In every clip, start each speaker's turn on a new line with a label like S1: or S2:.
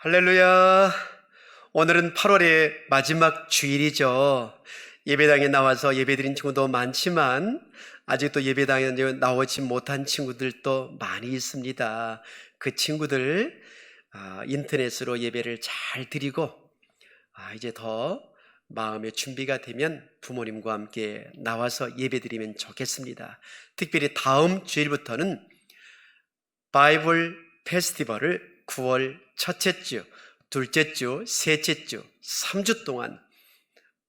S1: 할렐루야. 오늘은 8월의 마지막 주일이죠. 예배당에 나와서 예배드린 친구도 많지만 아직도 예배당에 나오지 못한 친구들도 많이 있습니다. 그 친구들 아, 인터넷으로 예배를 잘 드리고 아, 이제 더 마음의 준비가 되면 부모님과 함께 나와서 예배드리면 좋겠습니다. 특별히 다음 주일부터는 바이블 페스티벌을 9월 첫째 주, 둘째 주, 셋째 주, 3주 동안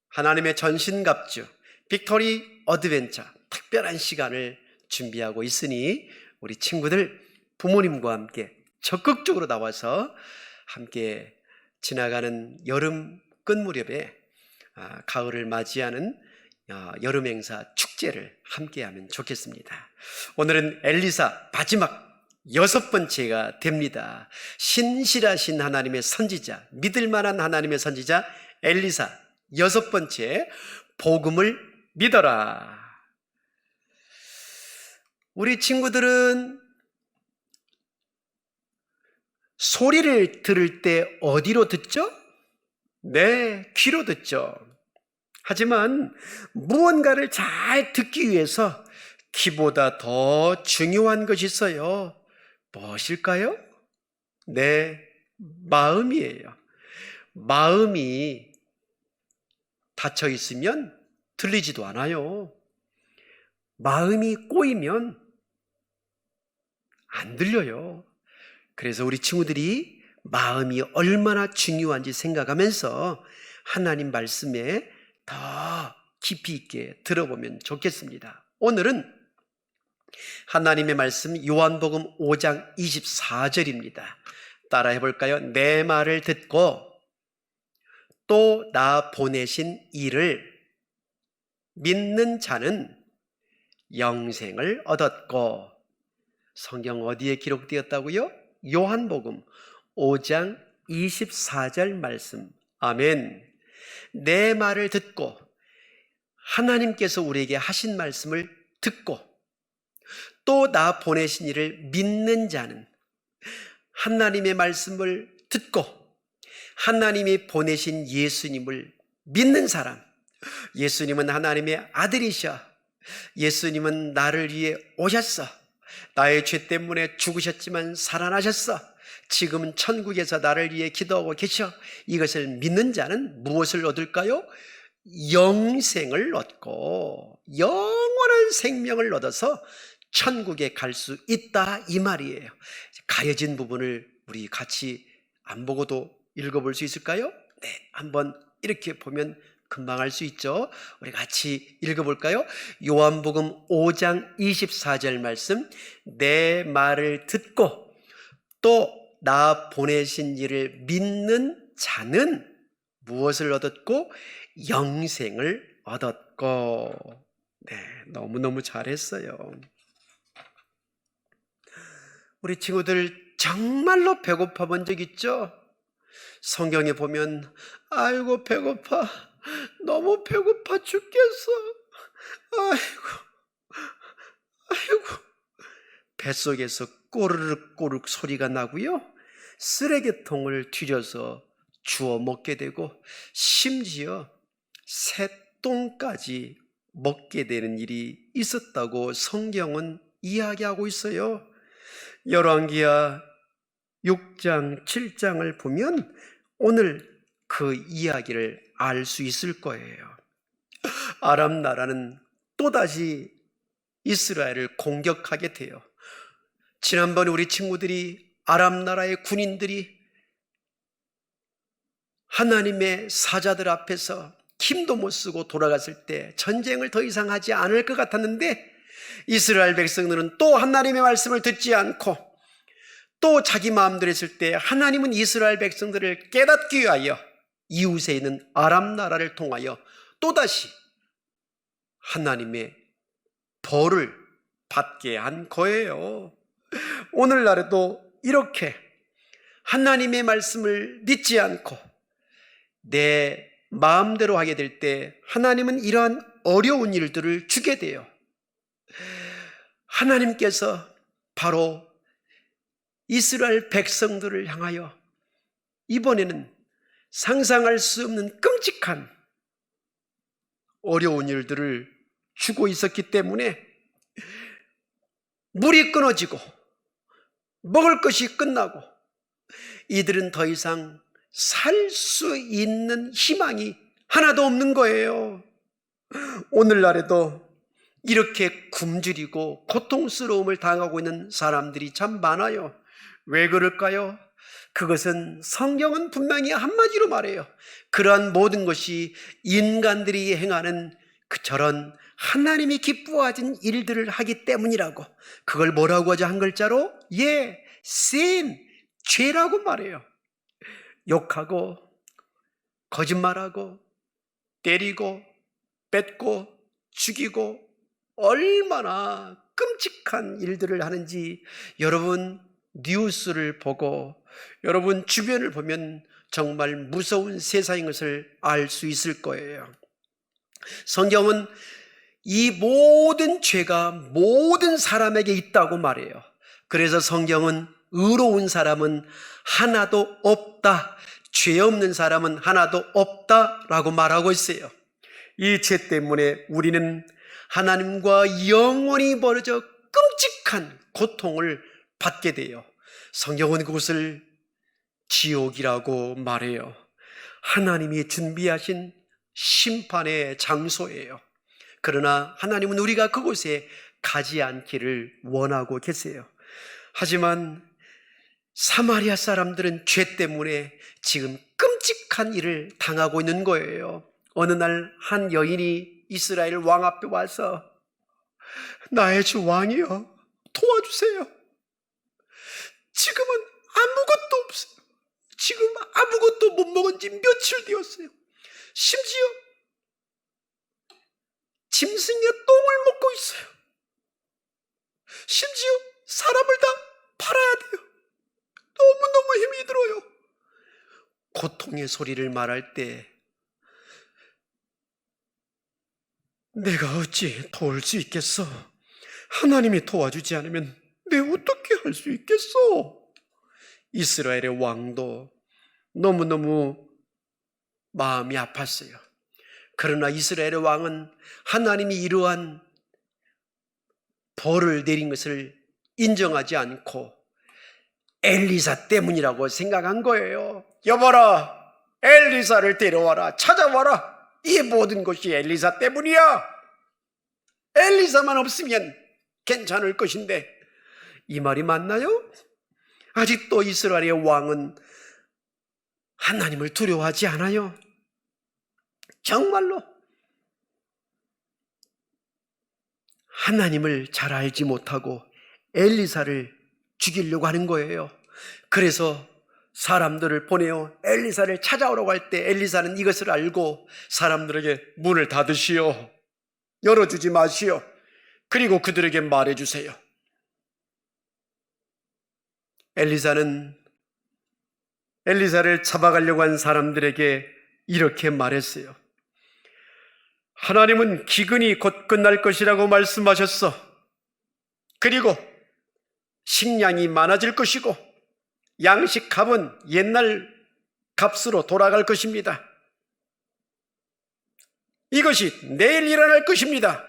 S1: 하나님의 전신갑주, 빅토리 어드벤처 특별한 시간을 준비하고 있으니 우리 친구들 부모님과 함께 적극적으로 나와서 함께 지나가는 여름 끝 무렵에 아, 가을을 맞이하는 어, 여름 행사 축제를 함께 하면 좋겠습니다. 오늘은 엘리사 마지막 여섯 번째가 됩니다. 신실하신 하나님의 선지자, 믿을 만한 하나님의 선지자 엘리사 여섯 번째 복음을 믿어라. 우리 친구들은 소리를 들을 때 어디로 듣죠? 네, 귀로 듣죠. 하지만 무언가를 잘 듣기 위해서 귀보다 더 중요한 것이 있어요. 무엇일까요? 네, 마음이에요. 마음이 닫혀 있으면 들리지도 않아요. 마음이 꼬이면 안 들려요. 그래서 우리 친구들이 마음이 얼마나 중요한지 생각하면서 하나님 말씀에 더 깊이 있게 들어보면 좋겠습니다. 오늘은 하나님의 말씀 요한복음 5장 24절입니다. 따라해 볼까요? 내 말을 듣고 또 나 보내신 이를 믿는 자는 영생을 얻었고 성경 어디에 기록되었다고요? 요한복음 5장 24절 말씀. 아멘. 내 말을 듣고 하나님께서 우리에게 하신 말씀을 듣고 또 나 보내신 이를 믿는 자는 하나님의 말씀을 듣고 하나님이 보내신 예수님을 믿는 사람. 예수님은 하나님의 아들이셔. 예수님은 나를 위해 오셨어. 나의 죄 때문에 죽으셨지만 살아나셨어. 지금은 천국에서 나를 위해 기도하고 계셔. 이것을 믿는 자는 무엇을 얻을까요? 영생을 얻고 영원한 생명을 얻어서 천국에 갈 수 있다 이 말이에요. 가려진 부분을 우리 같이 안 보고도 읽어볼 수 있을까요? 네, 한번 이렇게 보면 금방 알 수 있죠. 우리 같이 읽어볼까요? 요한복음 5장 24절 말씀. 내 말을 듣고 또 나 보내신 이를 믿는 자는 무엇을 얻었고 영생을 얻었고. 네, 너무너무 잘했어요. 우리 친구들 정말로 배고파 본 적 있죠? 성경에 보면 아이고 배고파 너무 배고파 죽겠어 아이고 아이고 뱃속에서 꼬르륵 꼬르륵 소리가 나고요 쓰레기통을 뒤져서 주워 먹게 되고 심지어 새똥까지 먹게 되는 일이 있었다고 성경은 이야기하고 있어요. 열왕기야 6장, 7장을 보면 오늘 그 이야기를 알 수 있을 거예요. 아람 나라는 또다시 이스라엘을 공격하게 돼요. 지난번에 우리 친구들이 아람 나라의 군인들이 하나님의 사자들 앞에서 힘도 못 쓰고 돌아갔을 때 전쟁을 더 이상 하지 않을 것 같았는데 이스라엘 백성들은 또 하나님의 말씀을 듣지 않고 또 자기 마음대로 했을 때 하나님은 이스라엘 백성들을 깨닫기 위하여 이웃에 있는 아람 나라를 통하여 또다시 하나님의 벌을 받게 한 거예요. 오늘날에도 이렇게 하나님의 말씀을 믿지 않고 내 마음대로 하게 될 때 하나님은 이러한 어려운 일들을 주게 돼요. 하나님께서 바로 이스라엘 백성들을 향하여 이번에는 상상할 수 없는 끔찍한 어려운 일들을 주고 있었기 때문에 물이 끊어지고 먹을 것이 끝나고 이들은 더 이상 살 수 있는 희망이 하나도 없는 거예요. 오늘날에도 이렇게 굶주리고 고통스러움을 당하고 있는 사람들이 참 많아요. 왜 그럴까요? 그것은 성경은 분명히 한마디로 말해요. 그러한 모든 것이 인간들이 행하는 그 저런 하나님이 기뻐하진 일들을 하기 때문이라고. 그걸 뭐라고 하죠? 한 글자로? 예, sin, 죄라고 말해요. 욕하고, 거짓말하고, 때리고, 뺏고, 죽이고, 얼마나 끔찍한 일들을 하는지 여러분 뉴스를 보고 여러분 주변을 보면 정말 무서운 세상인 것을 알 수 있을 거예요. 성경은 이 모든 죄가 모든 사람에게 있다고 말해요. 그래서 성경은 의로운 사람은 하나도 없다. 죄 없는 사람은 하나도 없다라고 말하고 있어요. 이 죄 때문에 우리는 하나님과 영원히 벌어져 끔찍한 고통을 받게 돼요. 성경은 그것을 지옥이라고 말해요. 하나님이 준비하신 심판의 장소예요. 그러나 하나님은 우리가 그곳에 가지 않기를 원하고 계세요. 하지만 사마리아 사람들은 죄 때문에 지금 끔찍한 일을 당하고 있는 거예요. 어느 날 한 여인이 이스라엘 왕 앞에 와서 나의 주 왕이여 도와주세요. 지금은 아무것도 없어요. 지금 아무것도 못 먹은 지 며칠 되었어요. 심지어 짐승의 똥을 먹고 있어요. 심지어 사람을 다 팔아야 돼요. 너무너무 힘이 들어요. 고통의 소리를 말할 때 내가 어찌 도울 수 있겠어? 하나님이 도와주지 않으면 내가 어떻게 할 수 있겠어? 이스라엘의 왕도 너무너무 마음이 아팠어요. 그러나 이스라엘의 왕은 하나님이 이러한 벌을 내린 것을 인정하지 않고 엘리사 때문이라고 생각한 거예요. 여봐라, 엘리사를 데려와라, 찾아와라. 이 모든 것이 엘리사 때문이야. 엘리사만 없으면 괜찮을 것인데 이 말이 맞나요? 아직도 이스라엘의 왕은 하나님을 두려워하지 않아요. 정말로 하나님을 잘 알지 못하고 엘리사를 죽이려고 하는 거예요. 그래서 사람들을 보내어 엘리사를 찾아오라고 할 때 엘리사는 이것을 알고 사람들에게 문을 닫으시오. 열어주지 마시오. 그리고 그들에게 말해주세요. 엘리사는 엘리사를 잡아가려고 한 사람들에게 이렇게 말했어요. 하나님은 기근이 곧 끝날 것이라고 말씀하셨어. 그리고 식량이 많아질 것이고 양식 값은 옛날 값으로 돌아갈 것입니다. 이것이 내일 일어날 것입니다.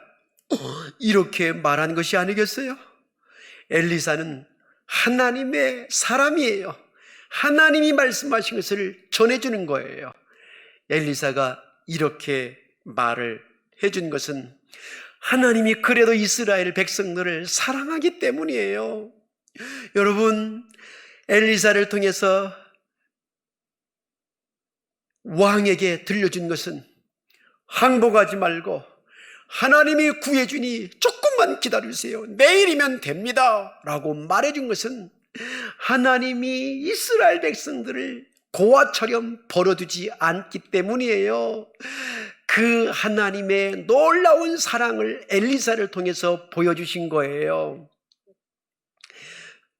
S1: 이렇게 말한 것이 아니겠어요? 엘리사는 하나님의 사람이에요. 하나님이 말씀하신 것을 전해주는 거예요. 엘리사가 이렇게 말을 해준 것은 하나님이 그래도 이스라엘 백성들을 사랑하기 때문이에요. 여러분, 엘리사를 통해서 왕에게 들려준 것은 항복하지 말고 하나님이 구해주니 조금만 기다리세요. 내일이면 됩니다. 라고 말해준 것은 하나님이 이스라엘 백성들을 고아처럼 벌어두지 않기 때문이에요. 그 하나님의 놀라운 사랑을 엘리사를 통해서 보여주신 거예요.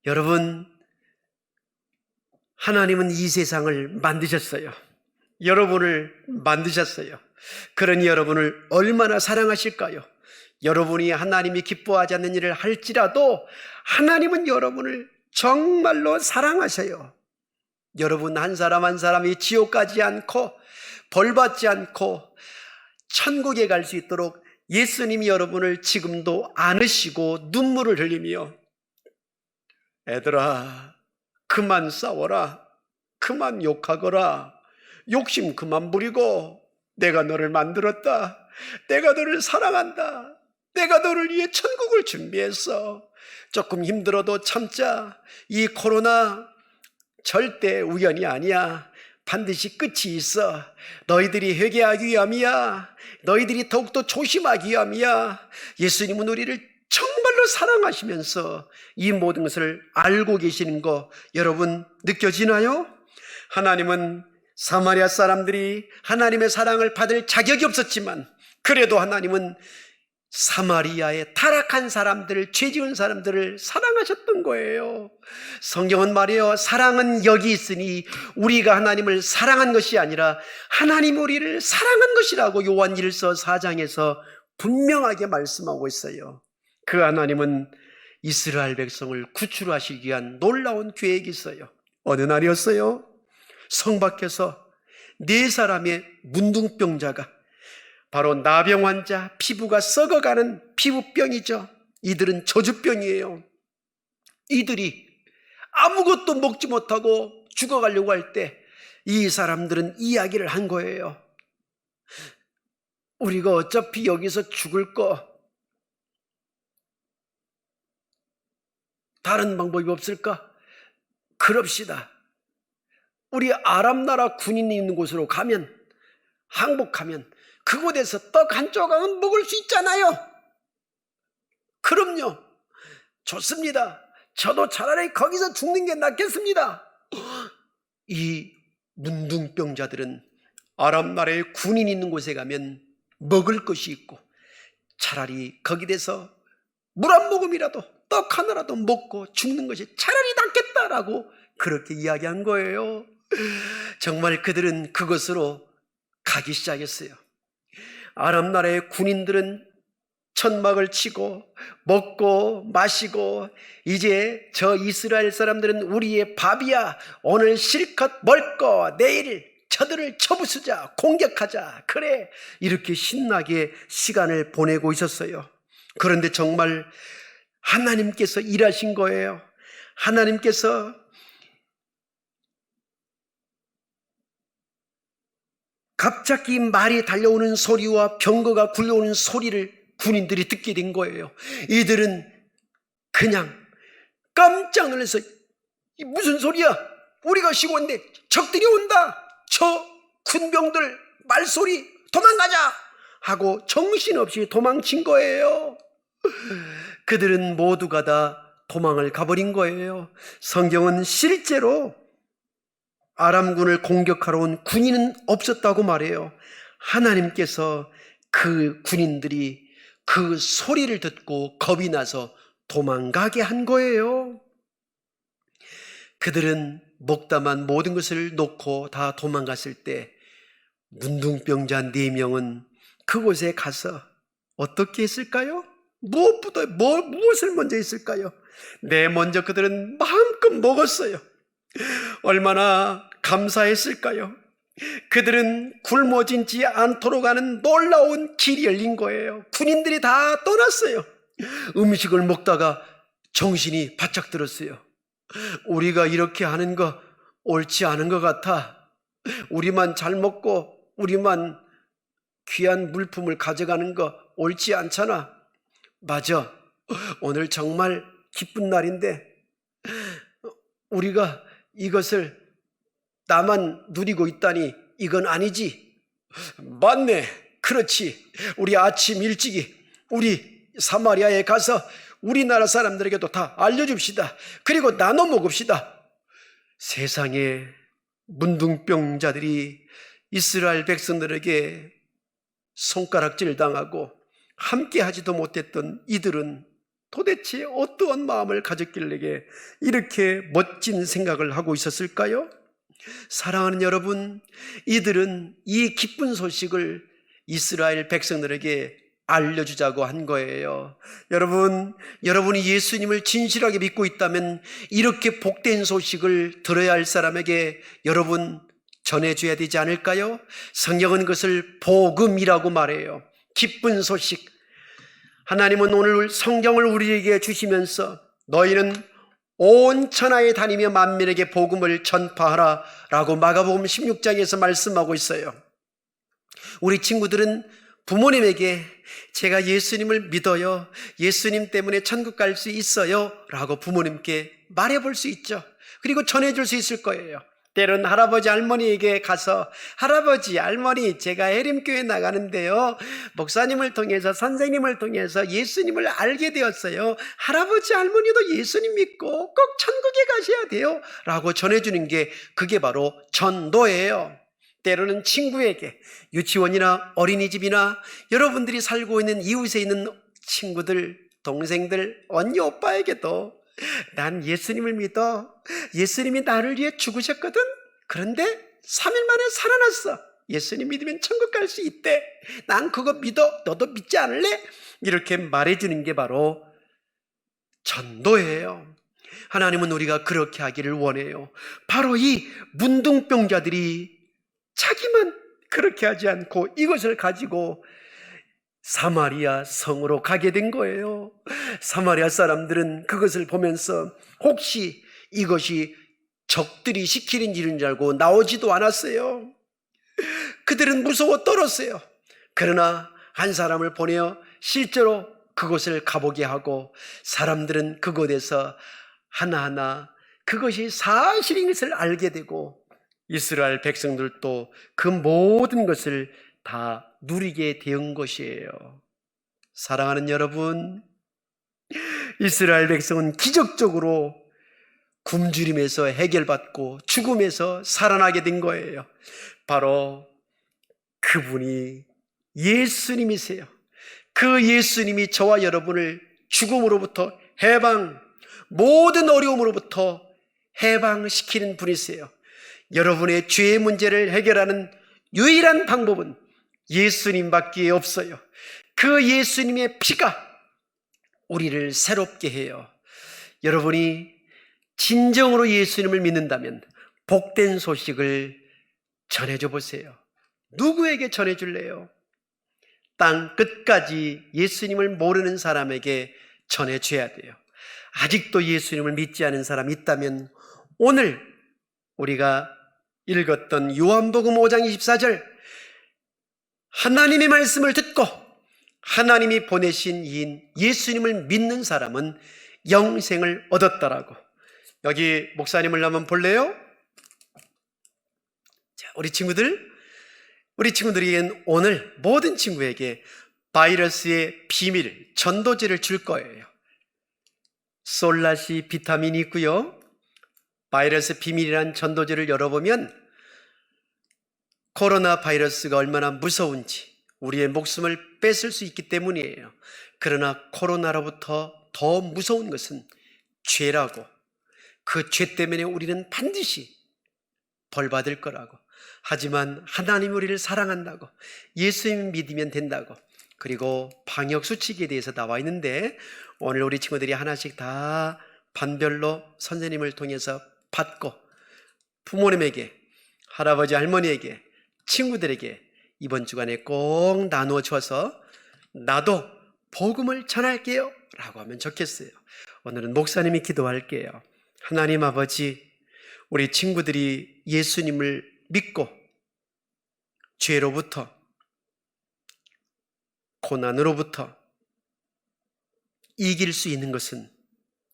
S1: 여러분, 하나님은 이 세상을 만드셨어요. 여러분을 만드셨어요. 그러니 여러분을 얼마나 사랑하실까요? 여러분이 하나님이 기뻐하지 않는 일을 할지라도 하나님은 여러분을 정말로 사랑하셔요. 여러분 한 사람 한 사람이 지옥 가지 않고 벌 받지 않고 천국에 갈 수 있도록 예수님이 여러분을 지금도 안으시고 눈물을 흘리며 애들아 그만 싸워라 그만 욕하거라 욕심 그만 부리고 내가 너를 만들었다 내가 너를 사랑한다 내가 너를 위해 천국을 준비했어 조금 힘들어도 참자 이 코로나 절대 우연이 아니야. 반드시 끝이 있어. 너희들이 회개하기 위함이야. 너희들이 더욱더 조심하기 위함이야. 예수님은 우리를 정말로 사랑하시면서 이 모든 것을 알고 계시는 거 여러분 느껴지나요? 하나님은 사마리아 사람들이 하나님의 사랑을 받을 자격이 없었지만 그래도 하나님은 사마리아의 타락한 사람들을, 죄 지은 사람들을 사랑하셨던 거예요. 성경은 말이에요. 사랑은 여기 있으니 우리가 하나님을 사랑한 것이 아니라 하나님 우리를 사랑한 것이라고 요한 1서 4장에서 분명하게 말씀하고 있어요. 그 하나님은 이스라엘 백성을 구출하시기 위한 놀라운 계획이 있어요. 어느 날이었어요? 성 밖에서 네 사람의 문둥병자가 바로 나병 환자, 피부가 썩어가는 피부병이죠. 이들은 저주병이에요. 이들이 아무것도 먹지 못하고 죽어가려고 할 때 이 사람들은 이야기를 한 거예요. 우리가 어차피 여기서 죽을 거 다른 방법이 없을까? 그럽시다. 우리 아랍 나라 군인이 있는 곳으로 가면 항복하면 그곳에서 떡 한 조각은 먹을 수 있잖아요. 그럼요. 좋습니다. 저도 차라리 거기서 죽는 게 낫겠습니다. 이 문둥병자들은 아랍 나라의 군인 있는 곳에 가면 먹을 것이 있고 차라리 거기에서 물 한 모금이라도 떡 하나라도 먹고 죽는 것이 차라리 낫겠다라고 그렇게 이야기한 거예요. 정말 그들은 그것으로 가기 시작했어요. 아랍 나라의 군인들은 천막을 치고 먹고 마시고 이제 저 이스라엘 사람들은 우리의 밥이야. 오늘 실컷 먹고 내일 저들을 쳐부수자, 공격하자. 그래. 이렇게 신나게 시간을 보내고 있었어요. 그런데 정말 하나님께서 일하신 거예요. 하나님께서 갑자기 말이 달려오는 소리와 병거가 굴러오는 소리를 군인들이 듣게 된 거예요. 이들은 그냥 깜짝 놀라서 이 무슨 소리야? 우리가 쉬고 있는데 적들이 온다. 저 군병들 말소리 도망가자 하고 정신없이 도망친 거예요. 그들은 모두가 다 도망을 가버린 거예요. 성경은 실제로 아람군을 공격하러 온 군인은 없었다고 말해요. 하나님께서 그 군인들이 그 소리를 듣고 겁이 나서 도망가게 한 거예요. 그들은 목담한 모든 것을 놓고 다 도망갔을 때 문둥병자 네 명은 그곳에 가서 어떻게 했을까요? 무엇보다 뭐, 무엇을 먼저 했을까요? 네 먼저 그들은 마음껏 먹었어요. 얼마나 감사했을까요? 그들은 굶어진지 않도록 하는 놀라운 길이 열린 거예요. 군인들이 다 떠났어요. 음식을 먹다가 정신이 바짝 들었어요. 우리가 이렇게 하는 거 옳지 않은 것 같아. 우리만 잘 먹고 우리만 귀한 물품을 가져가는 거 옳지 않잖아. 맞아. 오늘 정말 기쁜 날인데 우리가 이것을 나만 누리고 있다니 이건 아니지. 맞네. 그렇지. 우리 아침 일찍이 우리 사마리아에 가서 우리나라 사람들에게도 다 알려줍시다. 그리고 나눠 먹읍시다. 세상에 문둥병자들이 이스라엘 백성들에게 손가락질 당하고 함께 하지도 못했던 이들은 도대체 어떠한 마음을 가졌길래 이렇게 멋진 생각을 하고 있었을까요? 사랑하는 여러분, 이들은 이 기쁜 소식을 이스라엘 백성들에게 알려주자고 한 거예요. 여러분, 여러분이 예수님을 진실하게 믿고 있다면 이렇게 복된 소식을 들어야 할 사람에게 여러분 전해줘야 되지 않을까요? 성경은 그것을 복음이라고 말해요. 기쁜 소식. 하나님은 오늘 성경을 우리에게 주시면서 너희는 온 천하에 다니며 만민에게 복음을 전파하라 라고 마가복음 16장에서 말씀하고 있어요. 우리 친구들은 부모님에게 제가 예수님을 믿어요. 예수님 때문에 천국 갈 수 있어요. 라고 부모님께 말해 볼 수 있죠. 그리고 전해줄 수 있을 거예요. 때론 할아버지 할머니에게 가서 할아버지 할머니 제가 해림교회 나가는데요. 목사님을 통해서 선생님을 통해서 예수님을 알게 되었어요. 할아버지 할머니도 예수님 믿고 꼭 천국에 가셔야 돼요. 라고 전해주는 게 그게 바로 전도예요. 때로는 친구에게 유치원이나 어린이집이나 여러분들이 살고 있는 이웃에 있는 친구들 동생들 언니 오빠에게도 난 예수님을 믿어. 예수님이 나를 위해 죽으셨거든. 그런데 3일 만에 살아났어. 예수님 믿으면 천국 갈 수 있대. 난 그거 믿어. 너도 믿지 않을래? 이렇게 말해주는 게 바로 전도예요. 하나님은 우리가 그렇게 하기를 원해요. 바로 이 문둥병자들이 자기만 그렇게 하지 않고 이것을 가지고 사마리아 성으로 가게 된 거예요. 사마리아 사람들은 그것을 보면서 혹시 이것이 적들이 시키는 일인 줄 알고 나오지도 않았어요. 그들은 무서워 떨었어요. 그러나 한 사람을 보내어 실제로 그곳을 가보게 하고 사람들은 그곳에서 하나하나 그것이 사실인 것을 알게 되고 이스라엘 백성들도 그 모든 것을 다 누리게 된 것이에요. 사랑하는 여러분, 이스라엘 백성은 기적적으로 굶주림에서 해결받고 죽음에서 살아나게 된 거예요. 바로 그분이 예수님이세요. 그 예수님이 저와 여러분을 죽음으로부터 해방, 모든 어려움으로부터 해방시키는 분이세요. 여러분의 죄의 문제를 해결하는 유일한 방법은 예수님밖에 없어요. 그 예수님의 피가 우리를 새롭게 해요. 여러분이 진정으로 예수님을 믿는다면 복된 소식을 전해줘 보세요. 누구에게 전해줄래요? 땅 끝까지 예수님을 모르는 사람에게 전해줘야 돼요. 아직도 예수님을 믿지 않은 사람이 있다면 오늘 우리가 읽었던 요한복음 5장 24절 하나님의 말씀을 듣고 하나님이 보내신 이인 예수님을 믿는 사람은 영생을 얻었다라고. 여기 목사님을 한번 볼래요? 자, 우리 친구들, 우리 친구들에겐 오늘 모든 친구에게 바이러스의 비밀, 전도제를 줄 거예요. 솔라시 비타민이 있고요. 바이러스 비밀이란 전도제를 열어보면 코로나 바이러스가 얼마나 무서운지 우리의 목숨을 뺏을 수 있기 때문이에요. 그러나 코로나로부터 더 무서운 것은 죄라고 그 죄 때문에 우리는 반드시 벌 받을 거라고. 하지만 하나님 우리를 사랑한다고 예수님 믿으면 된다고 그리고 방역 수칙에 대해서 나와 있는데 오늘 우리 친구들이 하나씩 다 반별로 선생님을 통해서 받고 부모님에게 할아버지 할머니에게 친구들에게 이번 주간에 꼭 나누어 주어서 나도 복음을 전할게요 라고 하면 좋겠어요. 오늘은 목사님이 기도할게요. 하나님 아버지, 우리 친구들이 예수님을 믿고 죄로부터 고난으로부터 이길 수 있는 것은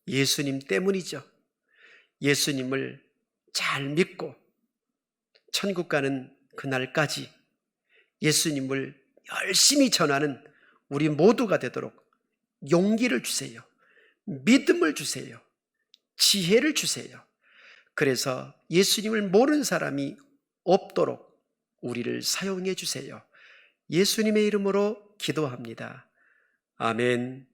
S1: 예수님 때문이죠. 예수님을 잘 믿고 천국 가는 그날까지 예수님을 열심히 전하는 우리 모두가 되도록 용기를 주세요. 믿음을 주세요. 지혜를 주세요. 그래서 예수님을 모르는 사람이 없도록 우리를 사용해 주세요. 예수님의 이름으로 기도합니다. 아멘.